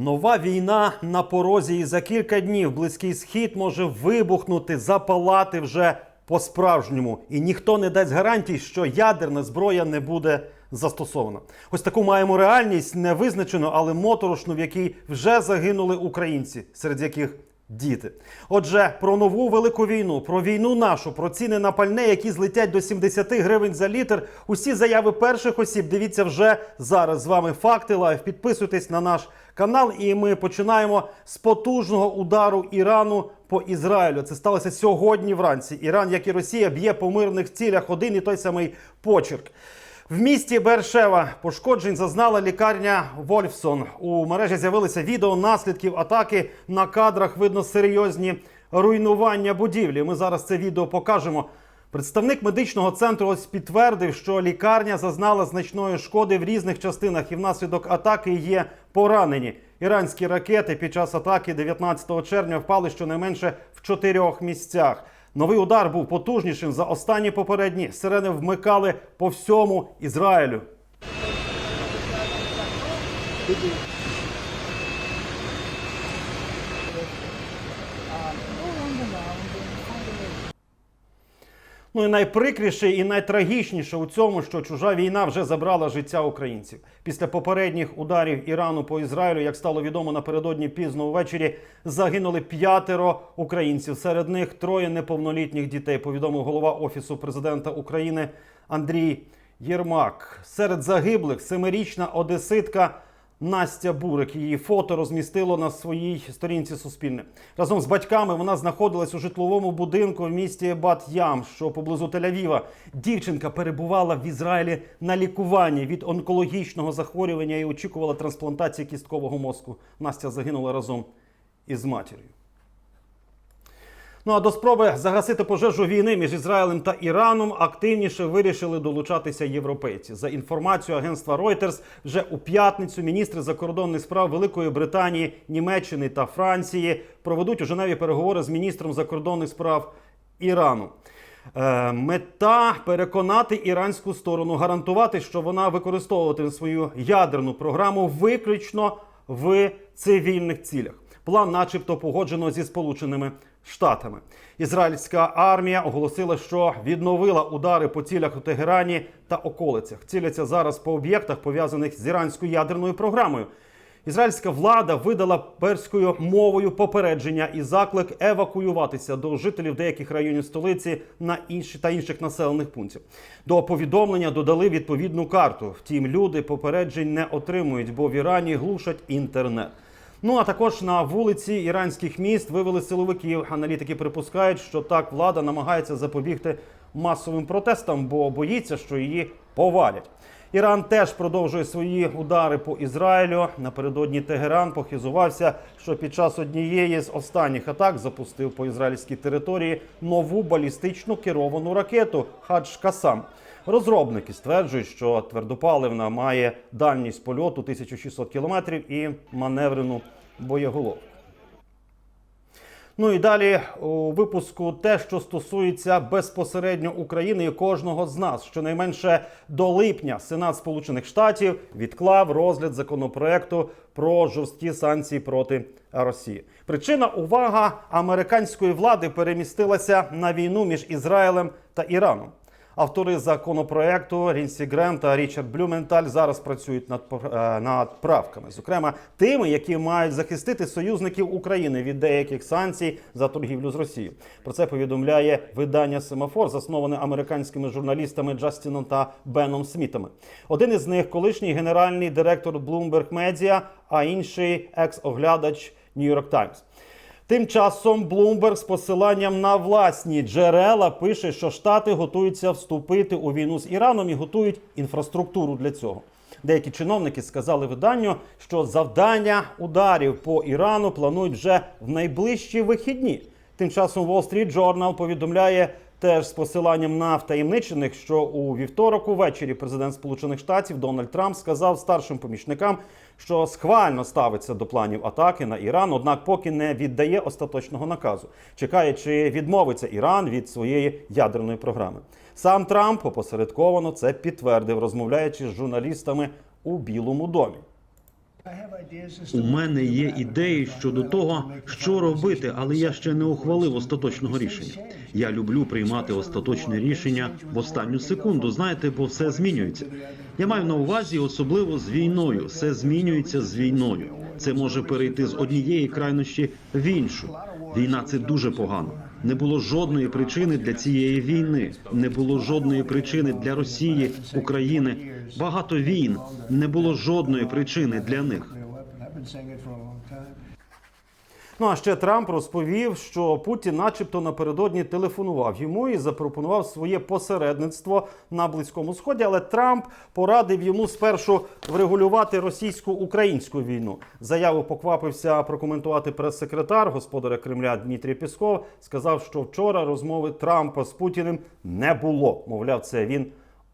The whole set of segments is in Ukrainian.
Нова війна на порозі, і за кілька днів близький схід може вибухнути, запалати вже по-справжньому. І ніхто не дасть гарантій, що ядерна зброя не буде застосована. Ось таку маємо реальність невизначену, але моторошну, в якій вже загинули українці, серед яких діти. Отже, про нову велику війну, про війну нашу, про ціни на пальне, які злетять до 70 гривень за літр. Усі заяви перших осіб. Дивіться вже зараз. З вами факти лайв. Підписуйтесь на наш канал, і ми починаємо з потужного удару Ірану по Ізраїлю. Це сталося сьогодні вранці. Іран, як і Росія, б'є по мирних цілях один і той самий почерк. В місті Бершева пошкоджень зазнала лікарня Вольфсон. У мережі з'явилися відео наслідків атаки. На кадрах видно серйозні руйнування будівлі. Ми зараз це відео покажемо. Представник медичного центру ось підтвердив, що лікарня зазнала значної шкоди в різних частинах, і внаслідок атаки є поранені. Іранські ракети під час атаки 19 червня впали щонайменше в чотирьох місцях. Новий удар був потужнішим за останні попередні. Сирени вмикали по всьому Ізраїлю. Ну і найприкріше і найтрагічніше у цьому, що чужа війна вже забрала життя українців. Після попередніх ударів Ірану по Ізраїлю, як стало відомо напередодні пізно ввечері, загинули п'ятеро українців. Серед них троє неповнолітніх дітей. Повідомив голова офісу президента України Андрій Єрмак. Серед загиблих семирічна одеситка. Настя Бурик її фото розмістило на своїй сторінці Суспільне. Разом з батьками вона знаходилась у житловому будинку в місті Бат-Ям, що поблизу Тель-Авіва. Дівчинка перебувала в Ізраїлі на лікуванні від онкологічного захворювання і очікувала трансплантації кісткового мозку. Настя загинула разом із матір'ю. Ну а до спроби загасити пожежу війни між Ізраїлем та Іраном активніше вирішили долучатися європейці. За інформацією агентства Reuters, вже у п'ятницю міністри закордонних справ Великої Британії, Німеччини та Франції проведуть у Женеві переговори з міністром закордонних справ Ірану. Е, мета переконати іранську сторону, гарантувати, що вона використовуватиме свою ядерну програму виключно в цивільних цілях. План, начебто, погоджено зі Сполученими Штатами. Ізраїльська армія оголосила, що відновила удари по цілях у Тегерані та околицях. Ціляться зараз по об'єктах, пов'язаних з іранською ядерною програмою. Ізраїльська влада видала перською мовою попередження і заклик евакуюватися до жителів деяких районів столиці на інші та інших населених пунктів. До повідомлення додали відповідну карту. Втім, люди попереджень не отримують, бо в Ірані глушать інтернет. Ну а також на вулиці іранських міст вивели силовиків. Аналітики припускають, що так влада намагається запобігти масовим протестам, бо боїться, що її повалять. Іран теж продовжує свої удари по Ізраїлю. Напередодні Тегеран похизувався, що під час однієї з останніх атак запустив по ізраїльській території нову балістичну керовану ракету Хадж Касам. Розробники стверджують, що твердопаливна має дальність польоту 1600 кілометрів і маневрену боєголовку. Ну і далі у випуску те, що стосується безпосередньо України і кожного з нас. Щонайменше до липня Сенат Сполучених Штатів відклав розгляд законопроекту про жорсткі санкції проти Росії. Причина увага американської влади перемістилася на війну між Ізраїлем та Іраном. Автори законопроекту Рінсі Грем та Річард Блюменталь зараз працюють над е, над правками, зокрема тими, які мають захистити союзників України від деяких санкцій за торгівлю з Росією. Про це повідомляє видання Семафор, засноване американськими журналістами Джастіном та Беном Смітами. Один із них колишній генеральний директор Bloomberg Media, а інший екс-оглядач New York Times. Тим часом Блумберг з посиланням на власні джерела пише, що Штати готуються вступити у війну з Іраном і готують інфраструктуру для цього. Деякі чиновники сказали виданню, що завдання ударів по Ірану планують вже в найближчі вихідні. Тим часом Wall Street Journal повідомляє теж з посиланням на втаємничених, що у вівторок увечері президент Сполучених Штатів Дональд Трамп сказав старшим помічникам, що схвально ставиться до планів атаки на Іран, однак поки не віддає остаточного наказу, чекає, чи відмовиться Іран від своєї ядерної програми. Сам Трамп опосередковано це підтвердив, розмовляючи з журналістами у Білому домі. У мене є ідеї щодо того, що робити, але я ще не ухвалив остаточного рішення. Я люблю приймати остаточне рішення в останню секунду. Знаєте, бо все змінюється. Я маю на увазі, особливо з війною. Все змінюється з війною. Це може перейти з однієї крайнощі в іншу. Війна це дуже погано. Не було жодної причини для цієї війни. Не було жодної причини для Росії, України. Багато війн. Не було жодної причини для них. Ну а ще Трамп розповів, що Путін, начебто, напередодні телефонував йому і запропонував своє посередництво на близькому сході. Але Трамп порадив йому спершу врегулювати російсько-українську війну. Заяву поквапився прокоментувати прес-секретар господаря Кремля Дмитрій Пісков. Сказав, що вчора розмови Трампа з Путіним не було. Мовляв, це він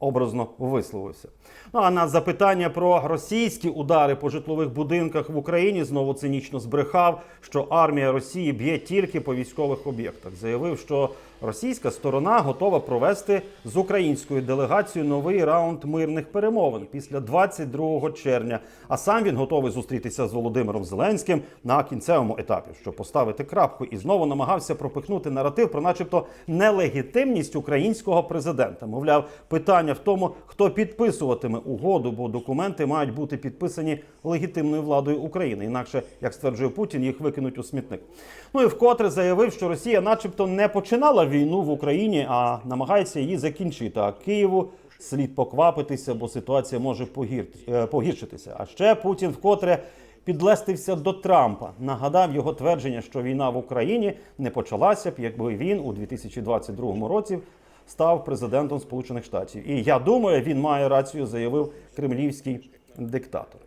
образно висловився. Ну а на запитання про російські удари по житлових будинках в Україні знову цинічно збрехав, що армія Росії б'є тільки по військових об'єктах. Заявив, що російська сторона готова провести з українською делегацією новий раунд мирних перемовин після 22 червня. А сам він готовий зустрітися з Володимиром Зеленським на кінцевому етапі, щоб поставити крапку, і знову намагався пропихнути наратив про, начебто, нелегітимність українського президента. Мовляв, питання в тому, хто підписуватиме угоду, бо документи мають бути підписані легітимною владою України. Інакше, як стверджує Путін, їх викинуть у смітник. Ну і вкотре заявив, що Росія, начебто, не починала війну в Україні, а намагається її закінчити. А Києву слід поквапитися, бо ситуація може погір... е, погіршитися. А ще Путін вкотре. Підлестився до Трампа, нагадав його твердження, що війна в Україні не почалася б, якби він у 2022 році став президентом Сполучених Штатів. І я думаю, він має рацію, заявив кремлівський диктатор.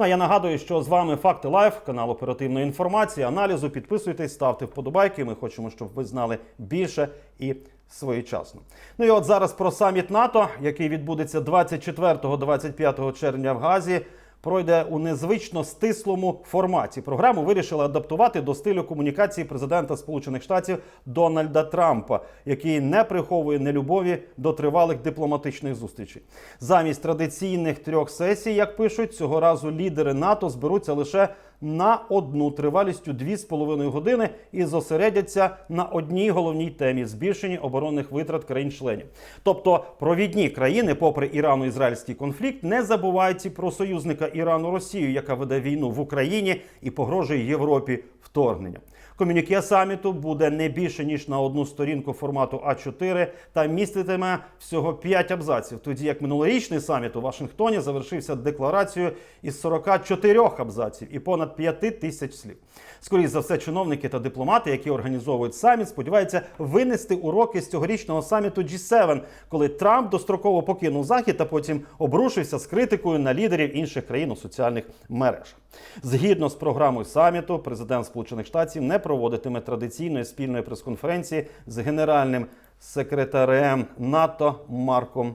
Ну, а я нагадую, що з вами Факти Лайф, канал оперативної інформації, аналізу. Підписуйтесь, ставте вподобайки. Ми хочемо, щоб ви знали більше і своєчасно. Ну і от зараз про саміт НАТО, який відбудеться 24-25 червня в Газі. Пройде у незвично стислому форматі. Програму вирішили адаптувати до стилю комунікації президента Сполучених Штатів Дональда Трампа, який не приховує нелюбові до тривалих дипломатичних зустрічей. Замість традиційних трьох сесій, як пишуть, цього разу лідери НАТО зберуться лише на одну тривалістю 2,5 години і зосередяться на одній головній темі збільшенні оборонних витрат країн-членів. Тобто провідні країни, попри ірано-ізраїльський конфлікт, не забувають про союзника Ірану Росію, яка веде війну в Україні і погрожує Європі вторгненням. Комюніке саміту буде не більше ніж на одну сторінку формату А4 та міститиме всього 5 абзаців. Тоді як минулорічний саміт у Вашингтоні завершився декларацією із 44 абзаців і понад 5 тисяч слів. Скоріше за все, чиновники та дипломати, які організовують саміт, сподіваються винести уроки з цьогорічного саміту G7, коли Трамп достроково покинув захід та потім обрушився з критикою на лідерів інших країн у соціальних мережах. Згідно з програмою саміту, президент Сполучених Штатів не проводитиме традиційної спільної прес-конференції з генеральним секретарем НАТО Марком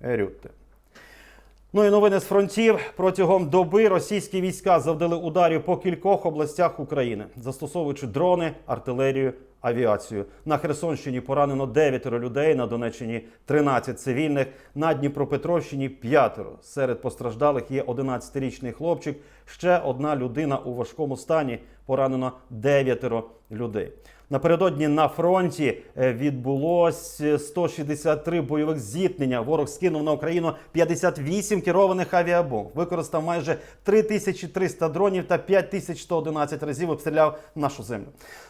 Рютте. Ну і новини з фронтів протягом доби російські війська завдали ударів по кількох областях України, застосовуючи дрони, артилерію, авіацію. На Херсонщині поранено 9 людей, на Донеччині 13 цивільних, на Дніпропетровщині 5. Серед постраждалих є 11-річний хлопчик. Ще одна людина у важкому стані. Поранено 9 людей. Напередодні на фронті е, відбулось 163 бойових зіткнення. Ворог скинув на Україну 58 керованих авіабомб. Використав майже 3300 дронів та 5111 разів обстріляв нашу землю.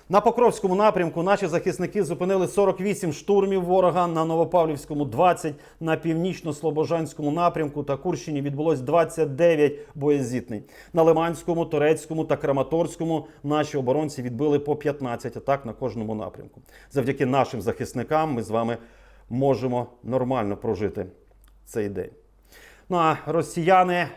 На Покровському напрямку наші захисники зупинили 48 штурмів ворога на Новопавлівському 20, на північно-слобожанському напрямку та Курщині відбулось 29 боєзітнень. На Лиманському, Торецькому та Краматорському наші оборонці відбили по 15 атак на кожному напрямку. Завдяки нашим захисникам ми з вами можемо нормально прожити цей день. Ну а росіяни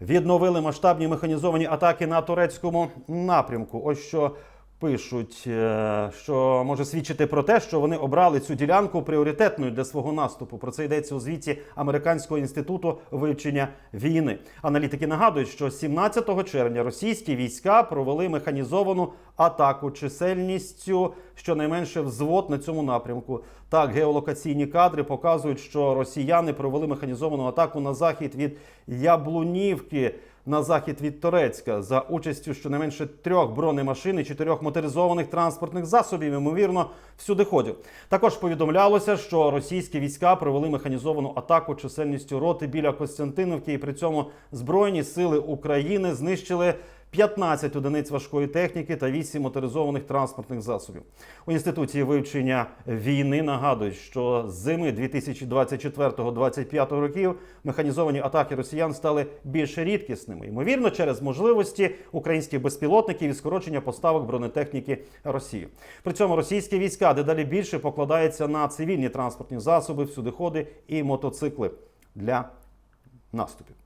відновили масштабні механізовані атаки на турецькому напрямку. Ось що Пишуть, е, що може свідчити про те, що вони обрали цю ділянку пріоритетною для свого наступу. Про це йдеться у звіті Американського інституту вивчення війни. Аналітики нагадують, що 17 червня російські війська провели механізовану атаку чисельністю щонайменше взвод на цьому напрямку. Так, геолокаційні кадри показують, що росіяни провели механізовану атаку на захід від Яблунівки на захід від Торецька за участю щонайменше трьох бронемашин і чотирьох моторизованих транспортних засобів, ймовірно, всюдиходів. Також повідомлялося, що російські війська провели механізовану атаку чисельністю роти біля Костянтинівки, і при цьому збройні сили України знищили 15 одиниць важкої техніки та 8 моторизованих транспортних засобів. У інституції вивчення війни нагадують, що з зими 2024-2025 років механізовані атаки росіян стали більш рідкісними, ймовірно, через можливості українських безпілотників і скорочення поставок бронетехніки Росії. При цьому російські війська дедалі більше покладаються на цивільні транспортні засоби, всюдиходи і мотоцикли для наступів.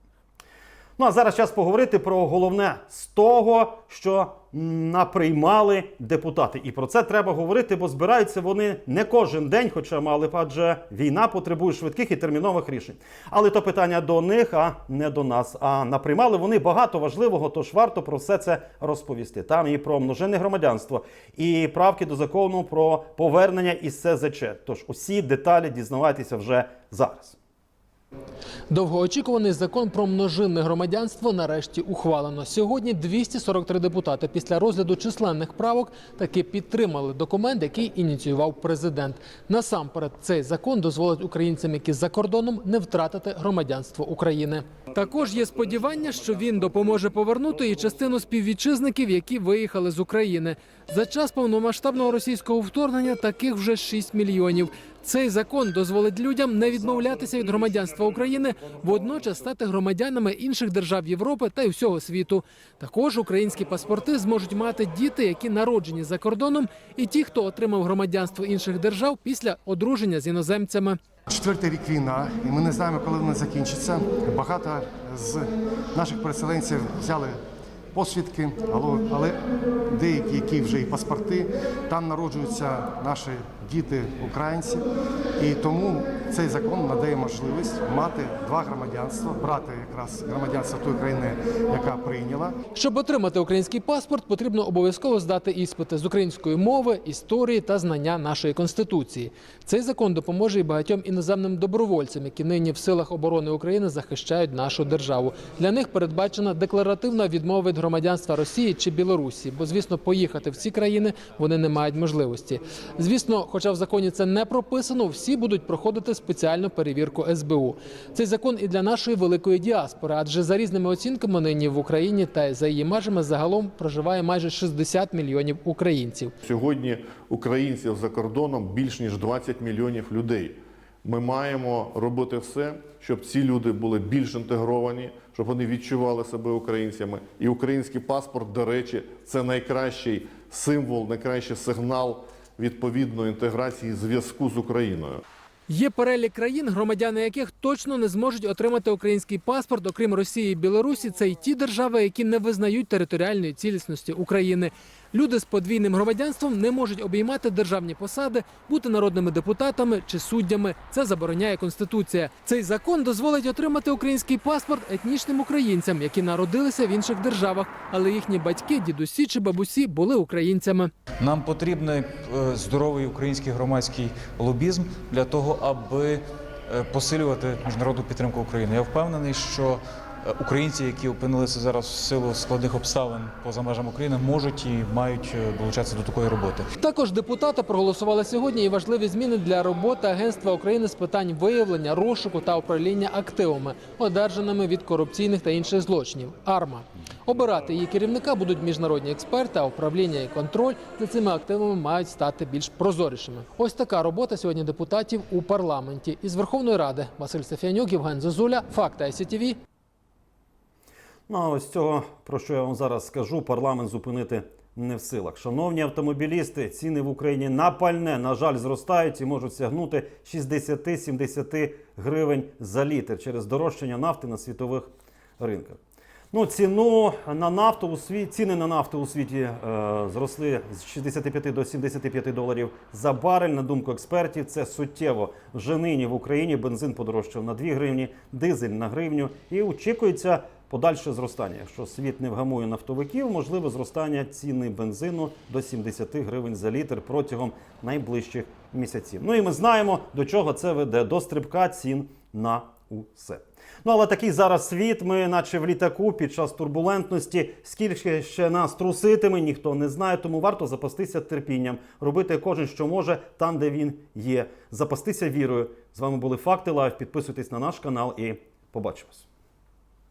Ну а зараз час поговорити про головне з того, що наприймали депутати. І про це треба говорити, бо збираються вони не кожен день, хоча мали адже війна потребує швидких і термінових рішень. Але то питання до них, а не до нас. А наприймали вони багато важливого, тож варто про все це розповісти. Там і про множинне громадянство, і правки до закону про повернення із СЗЧ. Тож усі деталі дізнавайтеся вже зараз. Довгоочікуваний закон про множинне громадянство нарешті ухвалено. Сьогодні 243 депутати після розгляду численних правок таки підтримали документ, який ініціював президент. Насамперед, цей закон дозволить українцям, які за кордоном, не втратити громадянство України. Також є сподівання, що він допоможе повернути і частину співвітчизників, які виїхали з України. За час повномасштабного російського вторгнення таких вже 6 мільйонів. Цей закон дозволить людям не відмовлятися від громадянства України, водночас стати громадянами інших держав Європи та й всього світу. Також українські паспорти зможуть мати діти, які народжені за кордоном, і ті, хто отримав громадянство інших держав після одруження з іноземцями. Четвертий рік війна, і ми не знаємо, коли вона закінчиться. Багато з наших переселенців взяли посвідки, але- деякі, які вже і паспорти, там народжуються наші діти українці. І тому цей закон надає можливість мати два громадянства, брати якраз громадянство тої країни, яка прийняла, Щоб отримати український паспорт, потрібно обов'язково здати іспити з української мови, історії та знання нашої конституції. Цей закон допоможе і багатьом іноземним добровольцям, які нині в силах оборони України захищають нашу державу. Для них передбачена декларативна відмова від громадянства Росії чи Білорусі, бо звісно, поїхати в ці країни вони не мають можливості. Звісно, хоча в законі це не прописано, всі будуть проходити спеціальну перевірку СБУ. Цей закон і для нашої великої діаспори, адже за різними оцінками нині в Україні та за її межами загалом проживає майже 60 мільйонів українців. Сьогодні українців за кордоном більш ніж 20 мільйонів людей. Ми маємо робити все, щоб ці люди були більш інтегровані, щоб вони відчували себе українцями. І український паспорт, до речі, це найкращий символ, найкращий сигнал відповідної інтеграції зв'язку з Україною. Є перелік країн, громадяни яких точно не зможуть отримати український паспорт, окрім Росії і Білорусі. Це й ті держави, які не визнають територіальної цілісності України. Люди з подвійним громадянством не можуть обіймати державні посади, бути народними депутатами чи суддями. Це забороняє конституція. Цей закон дозволить отримати український паспорт етнічним українцям, які народилися в інших державах, але їхні батьки, дідусі чи бабусі були українцями. Нам потрібний е, здоровий український громадський лобізм для того, аби е, посилювати міжнародну підтримку України. Я впевнений, що українці, які опинилися зараз в силу складних обставин поза межами України, можуть і мають е, долучатися до такої роботи. Також депутати проголосували сьогодні і важливі зміни для роботи Агентства України з питань виявлення, розшуку та управління активами, одержаними від корупційних та інших злочинів. АРМА обирати її керівника будуть міжнародні експерти, а управління і контроль за цими активами мають стати більш прозорішими. Ось така робота сьогодні депутатів у парламенті. Із Верховної Ради Василь Сафіанюк, Євген Зозуля, Факти ICTV. Ну, а ось цього, про що я вам зараз скажу, парламент зупинити не в силах. Шановні автомобілісти, ціни в Україні на пальне, на жаль, зростають і можуть сягнути 60-70 гривень за літр через дорожчання нафти на світових ринках. Ну, ціну на нафту у світі ціни на нафту у світі е, зросли з 65 до 75 доларів за барель. На думку експертів, це суттєво. Вже нині в Україні бензин подорожчав на 2 гривні, дизель на гривню і очікується подальше зростання. Якщо світ не вгамує нафтовиків, можливе зростання ціни бензину до 70 гривень за літр протягом найближчих місяців. Ну і ми знаємо, до чого це веде до стрибка цін на усе. Ну але такий зараз світ, ми наче в літаку під час турбулентності. Скільки ще нас труситиме, ніхто не знає, тому варто запастися терпінням, робити кожен, що може, там, де він є. Запастися вірою. З вами були Факти Лайв. Підписуйтесь на наш канал і побачимось.